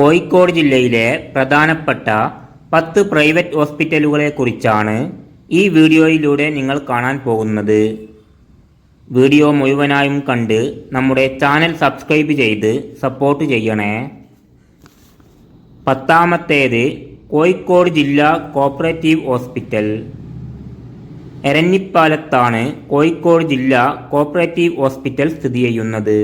കോഴിക്കോട് ജില്ലയിലെ പ്രധാനപ്പെട്ട പത്ത് പ്രൈവറ്റ് ഹോസ്പിറ്റലുകളെ കുറിച്ചാണ് ഈ വീഡിയോയിലൂടെ നിങ്ങൾ കാണാൻ പോകുന്നത്. വീഡിയോ മുഴുവനായും കണ്ട് നമ്മുടെ ചാനൽ സബ്സ്ക്രൈബ് ചെയ്ത് സപ്പോർട്ട് ചെയ്യണേ. പത്താമത്തേത് കോഴിക്കോട് ജില്ലാ കോപ്പറേറ്റീവ് ഹോസ്പിറ്റൽ. എരഞ്ഞിപ്പാലത്താണ് കോഴിക്കോട് ജില്ലാ കോപ്പറേറ്റീവ് ഹോസ്പിറ്റൽ സ്ഥിതി ചെയ്യുന്നത്.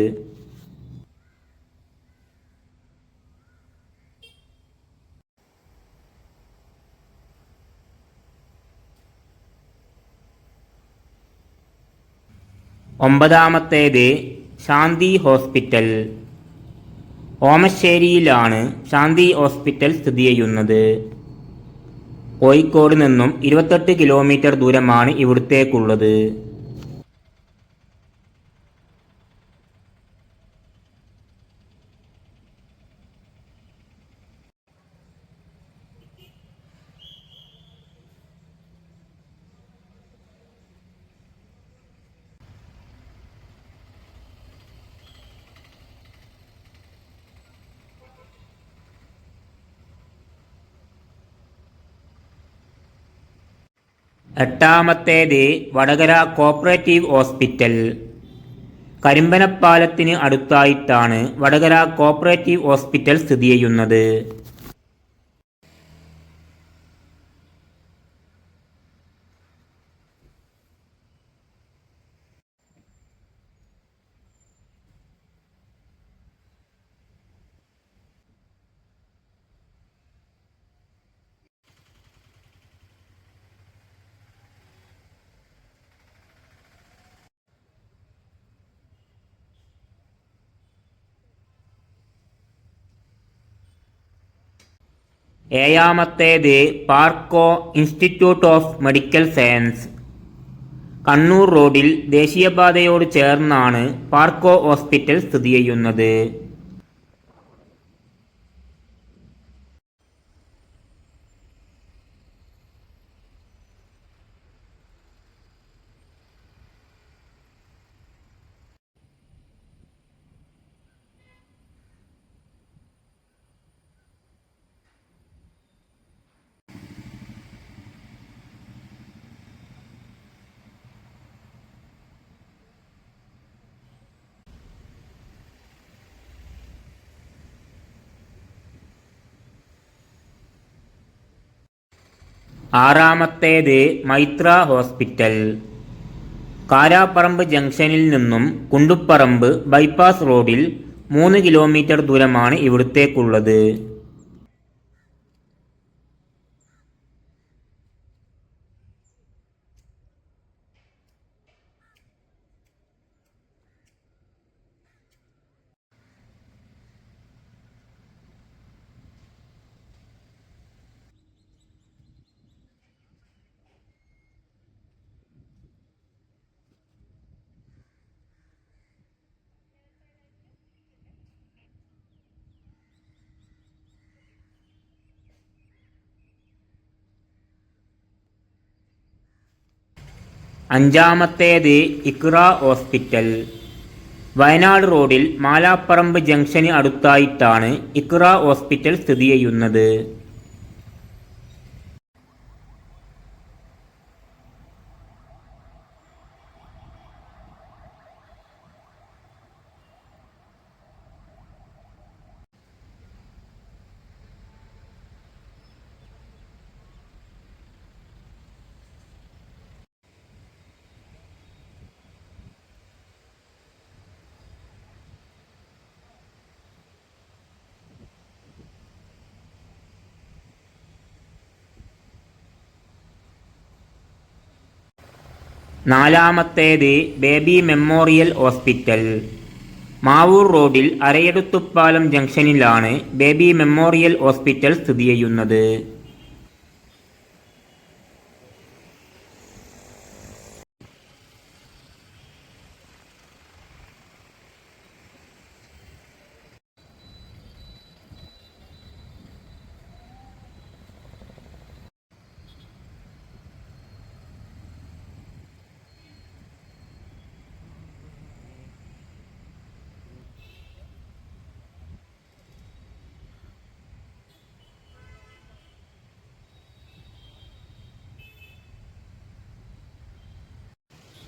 ഒമ്പതാമത്തേത് ശാന്തി ഹോസ്പിറ്റൽ. ഓമശ്ശേരിയിലാണ് ശാന്തി ഹോസ്പിറ്റൽ സ്ഥിതി ചെയ്യുന്നത്. കോഴിക്കോട് നിന്നും ഇരുപത്തെട്ട് കിലോമീറ്റർ ദൂരമാണ് ഇവിടത്തേക്കുള്ളത്. എട്ടാമത്തേത് വടകര കോപ്പറേറ്റീവ് ഹോസ്പിറ്റൽ. കരിമ്പനപ്പാലത്തിന് അടുത്തായിട്ടാണ് വടകര കോപ്പറേറ്റീവ് ഹോസ്പിറ്റൽ സ്ഥിതി ചെയ്യുന്നത്. ഏഴാമത്തേത് Parco institute of medical science. Kannur റോഡിൽ ദേശീയപാതയോട് ചേർന്നാണ് പാർക്കോ ഹോസ്പിറ്റൽ സ്ഥിതി ചെയ്യുന്നത്. ആറാമത്തേത് മൈത്ര ഹോസ്പിറ്റൽ. കാരാപ്പറമ്പ് ജംഗ്ഷനിൽ നിന്നും കുണ്ടുപ്പറമ്പ് ബൈപ്പാസ് റോഡിൽ മൂന്ന് കിലോമീറ്റർ ദൂരമാണ് ഇവിടത്തേക്കുള്ളത്. അഞ്ചാമത്തേത് ഇക്ര ഹോസ്പിറ്റൽ. വയനാട് റോഡിൽ മാലാപ്പറമ്പ് ജംഗ്ഷന് അടുത്തായിട്ടാണ് ഇക്ര ഹോസ്പിറ്റൽ സ്ഥിതി ചെയ്യുന്നത്. നാലാമത്തേത് ബേബി മെമ്മോറിയൽ ഹോസ്പിറ്റൽ. മാവൂർ റോഡിൽ അരയടുത്തുപ്പാലം ജംഗ്ഷനിലാണ് ബേബി മെമ്മോറിയൽ ഹോസ്പിറ്റൽ സ്ഥിതി ചെയ്യുന്നത്.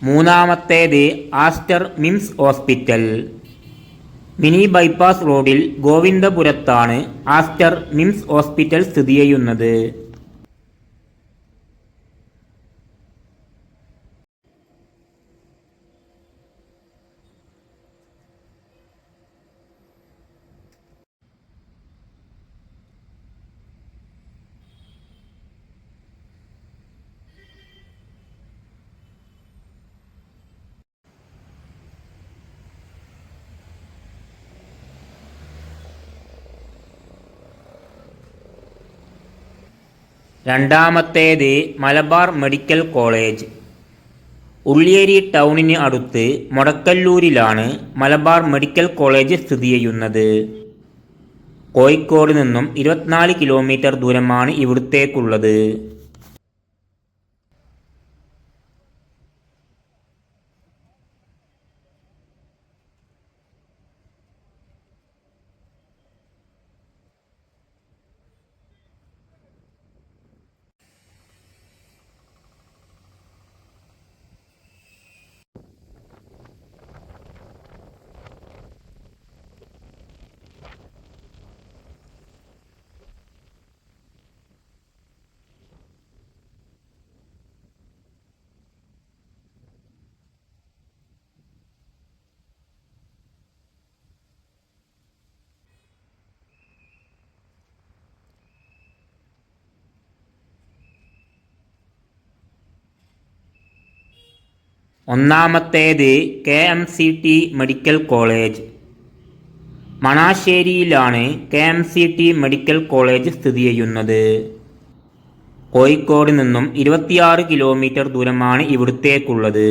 മൂന്നാമത്തേത് Aster MIMS hospital. Mini bypass റോഡിൽ ഗോവിന്ദപുരത്താണ് ആസ്റ്റർ മിംസ് ഹോസ്പിറ്റൽ സ്ഥിതി ചെയ്യുന്നത്. രണ്ടാമത്തേത് മലബാർ മെഡിക്കൽ കോളേജ്. ഉള്ളിയേരി ടൗണിന് അടുത്ത് മൊടക്കല്ലൂരിലാണ് മലബാർ മെഡിക്കൽ കോളേജ് സ്ഥിതി ചെയ്യുന്നത്. കോഴിക്കോട് നിന്നും ഇരുപത്തിനാല് കിലോമീറ്റർ ദൂരമാണ് ഇവിടുത്തേക്കുള്ളത്. ഒന്നാമത്തേത് K M C T medical college. മണാശ്ശേരിയിലാണ് K M C T medical college സ്ഥിതി ചെയ്യുന്നത്. കോഴിക്കോട് നിന്നും ഇരുപത്തിയാറ് കിലോമീറ്റർ ദൂരമാണ് ഇവിടുത്തേക്കുള്ളത്.